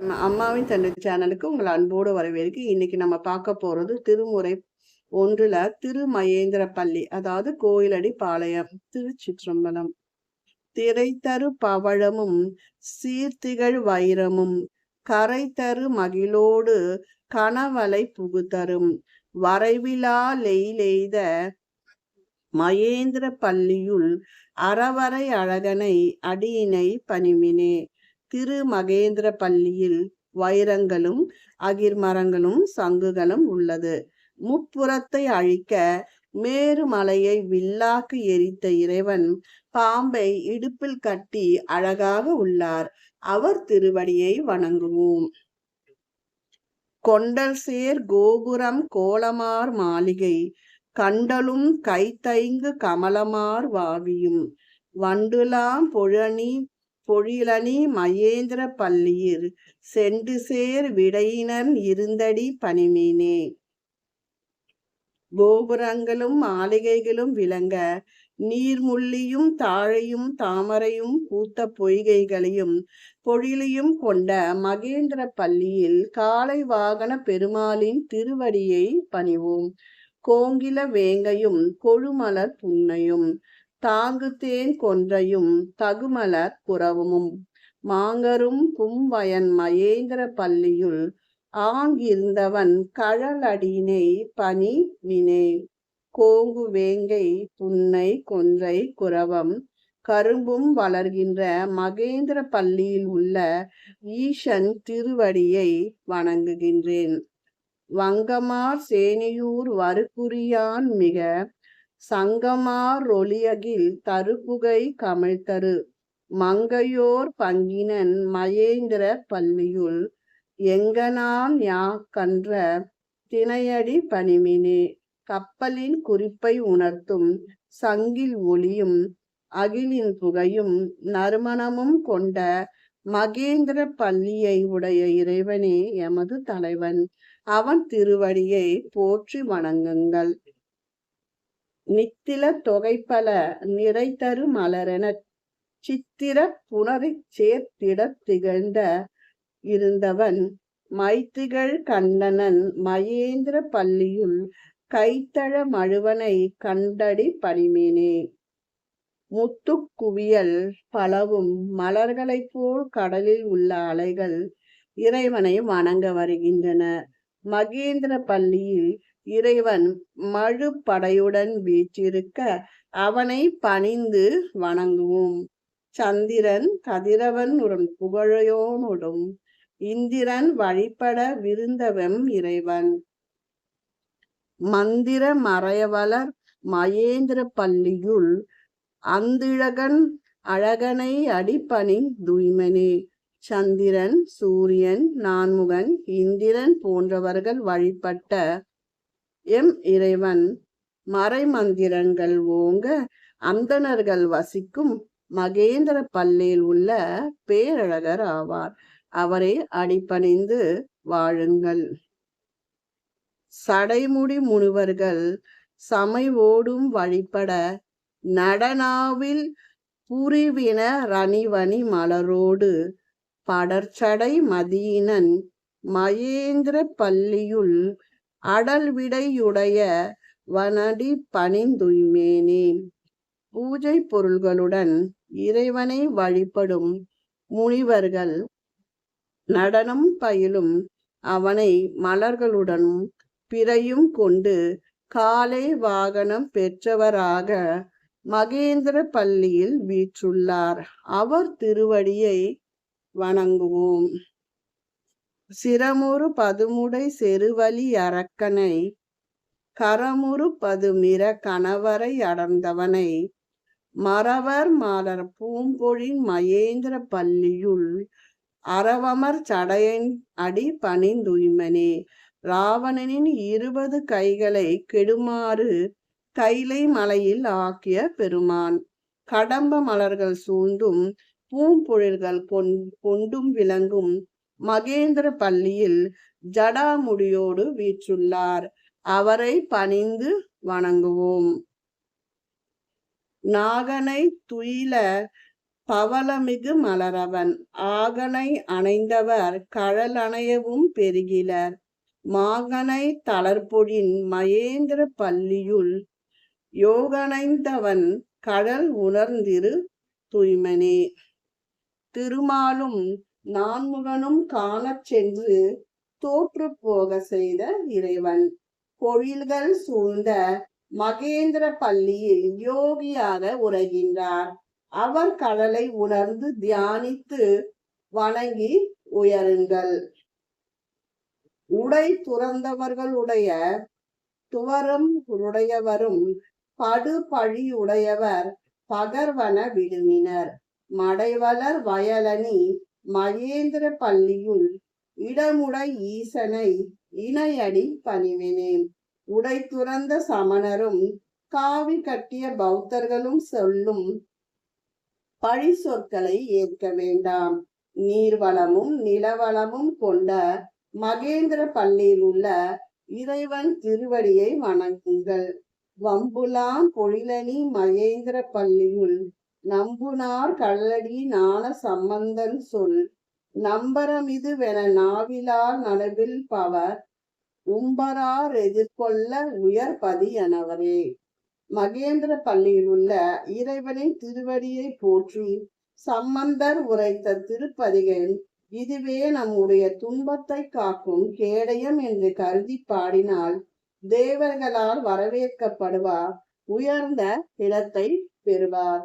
நம்ம அம்மாவின் தந்தை சேனலுக்கு உங்களை அன்போடு வரவேற்கு இன்னைக்கு நம்ம பார்க்க போறது திருமுறை ஒன்றுல திருமகேந்திர பள்ளி அதாவது கோயிலடி பாளையம் திருச்சிற்றம்பலம். திரைத்தரு பவழமும் சீர்த்திகழ் வைரமும் கரை தரு மகிழோடு கணவலை புகுதரும் வரைவிலா லெய்லெய்த மகேந்திர பள்ளியுள் அறவரை அழகனை அடியினை பணிவினே. திரு மகேந்திர பள்ளியில் வைரங்களும் அகிர்மரங்களும் சங்குகளும் உள்ளது. முப்புறத்தை அழிக்க மேருமலையை வில்லாக்கு எரித்த இறைவன் பாம்பை இடுப்பில் கட்டி அழகாக உள்ளார். அவர் திருவடியை வணங்குவோம். கொண்டல் சேர் கோபுரம் கோலமார் மாளிகை கண்டலும் கைத்தைங்கு கமலமார் வாவியும். வண்டுலாம் பொழனி பொழிலணி மகேந்திர பள்ளியில் சென்று சேர் விடையினன் இருந்தடி பணிமீனே. கோபுரங்களும் மாளிகைகளும் விளங்க நீர்முள்ளியும் தாழையும் தாமரையும் பூத்த பொய்கைகளையும் பொழிலையும் கொண்ட மகேந்திர பள்ளியில் காலை வாகன பெருமாளின் திருவடியை பணிவோம். கோங்கில வேங்கையும் கொழுமலர் புன்னையும் தாங்கு தேன் கொன்றையும் தகுமலர் புறவமும். மாங்கரும் கும்பயன் மகேந்திர பள்ளியுள் ஆங்கிருந்தவன் கழலடியினை பணி வினே கோங்கு வேங்கை புன்னை கொன்றை குரவம் கரும்பும் வளர்கின்ற மகேந்திர பள்ளியில் உள்ள ஈசன் திருவடியை வணங்குகின்றேன். வங்கமார் சேனியூர் வறுக்குரியான் மிக சங்கமார் ரொலியகில் தருபுகை கமிழ்தரு. மங்கையோர் பங்கினன் மகேந்திர பள்ளியுள் எங்கனாம் யா கன்ற திணையடி பணிமினே. கப்பலின் குறிப்பை உணர்த்தும் சங்கில் ஒளியும் அகிலின் புகையும் நறுமணமும் கொண்ட மகேந்திர பள்ளியை உடைய இறைவனே எமது தலைவன். அவன் திருவடியை போற்றி வணங்குங்கள். நித்தில தொகைப்பல நிறைதரு மலரென சித்திர புனரை சேர்த்திட திகழ்ந்த இருந்தவன் மைத்திகள் கண்ணனன் மகேந்திர பள்ளியுள் கைத்தழ மழுவனை கண்டடி பணிமேனே. முத்துக்குவியல் பலவும் மலர்களைப் போல் கடலில் உள்ள அலைகள் இறைவனை வணங்க வருகின்றன. மகேந்திர பள்ளியில் இறைவன் மழு படையுடன் வீற்றிருக்க அவனை பணிந்து வணங்குவோம். சந்திரன் கதிரவன் உடன் புகழையோனுடும் இந்திரன் வழிபட விருந்தவம் இறைவன். மந்திர மறையவலர் மகேந்திர பள்ளியுள் அந்திழகன் அழகனை அடிப்பணி தூய்மனே. சந்திரன் சூரியன் நான்முகன் இந்திரன் போன்றவர்கள் வழிபட்ட எம் இறைவன் மறைமந்திரங்கள் ஓங்க அந்தணர்கள் வசிக்கும் மகேந்திர பள்ளியில் உள்ள பேரழகர் ஆவார். அவரை அடிப்பணிந்து வாழுங்கள். சடைமுடி முனிவர்கள் சமைவோடும் வழிபட நடனாவில் புரிவின ரணிவணி மலரோடு படர்ச்சடை மதியினன் மகேந்திர பள்ளியுள் அடல் விடையுடைய வனடி பணிந்துய்மேனே. பூஜை பொருள்களுடன் இறைவனை வழிபடும் முனிவர்கள் நடனம் பயிலும் அவனை மலர்களுடனும் பிறையும் கொண்டு காலை வாகனம் பெற்றவராக மகேந்திர பள்ளியில் வீற்றுள்ளார். அவர் திருவடியை வணங்குவோம். சிரமுறு பதுமுடை செருவலி அரக்கனை கரமுறு பதுமிர கணவரை அடர்ந்தவனை மறவர் மாலர் பூம்பொழின் மகேந்திர பள்ளியுள் அறவமர் சடையன் அடி பணிந்துய்மனே ராவணனின் இருபது கைகளை கெடுமாறு கைலை மலையில் ஆக்கிய பெருமான். கடம்ப மலர்கள் சூழ்ந்தும் பூம்பொழில்கள் கொண்டும் விளங்கும் மகேந்திர பள்ளியில் ஜடாமுடியோடு வீற்றுள்ளார். அவரை பணிந்து வணங்குவோம். நாகனை துயில பவளமிகு மலரவன். ஆகனை அணைந்தவர் கழலணையவும் பெருகிலர். மாகனை தளர்பொழின் மகேந்திர பள்ளியுள் யோகனைந்தவன் கடல் உணர்ந்திரு தூய்மனே. திருமாலும் நான்முகனும் காணச் சென்று தோற்று போக செய்த இறைவன். பொழில்கள் சூழ்ந்த மகேந்திர பள்ளியில் யோகியாக உரைகின்றார் அவர் கடலை உணர்ந்து தியானித்து வணங்கி உயருங்கள். உடை துறந்தவர்களுடைய துவரம் உடையவரும் படு பழியுடையவர் பகர்வன விடுமினர் மடைவளர் வயலனி மகேந்திர பள்ளியுள் இடமுடை ஈசனை இணையடி பணிவினேன். உடை துறந்த சமணரும் காவி கட்டிய பௌத்தர்களும் சொல்லும் பழி சொற்களை ஏற்க வேண்டாம். நீர்வளமும் நிலவளமும் கொண்ட மகேந்திர பள்ளியில் உள்ள இறைவன் திருவடியை வணங்குங்கள். வம்புலாம் பொழிலனி மகேந்திர பள்ளியுள் நம்புனார் கள்ளடி ஞான சம்பந்தன் சொல் நம்பரமிதுவென நாவிலார் நடுவில் பவர் உம்பரார் எதிர்கொள்ள உயர்பதி எனவரே. மகேந்திர பள்ளியில் உள்ள இறைவனின் திருவடியை போற்றி சம்பந்தர் உரைத்த திருப்பதிகள் இதுவே நம்முடைய துன்பத்தை காக்கும் கேடயம் என்று கருதி பாடினால் தேவர்களால் வரவேற்கப்படுவார் உயர்ந்த இடத்தை பெறுவார்.